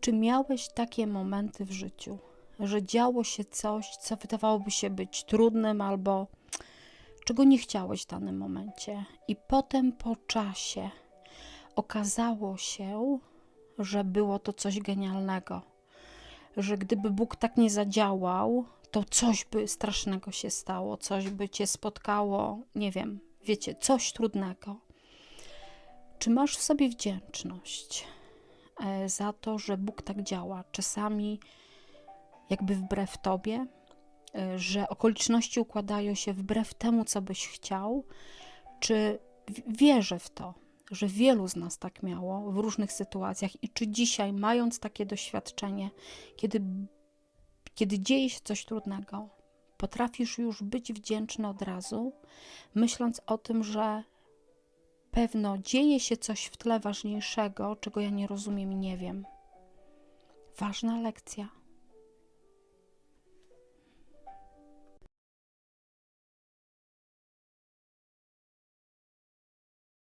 Czy miałeś takie momenty w życiu, że działo się coś, co wydawałoby się być trudnym albo czego nie chciałeś w danym momencie, i potem po czasie okazało się, że było to coś genialnego, że gdyby Bóg tak nie zadziałał, to coś by strasznego się stało, coś by cię spotkało, nie wiem, wiecie, coś trudnego. Czy masz w sobie wdzięczność za to, że Bóg tak działa? Czasami jakby wbrew tobie, e, że okoliczności układają się wbrew temu, co byś chciał? Czy wierzę w to, że wielu z nas tak miało w różnych sytuacjach i czy dzisiaj, mając takie doświadczenie, kiedy, kiedy dzieje się coś trudnego, potrafisz już być wdzięczny od razu, myśląc o tym, że pewno dzieje się coś w tle ważniejszego, czego ja nie rozumiem i nie wiem. Ważna lekcja.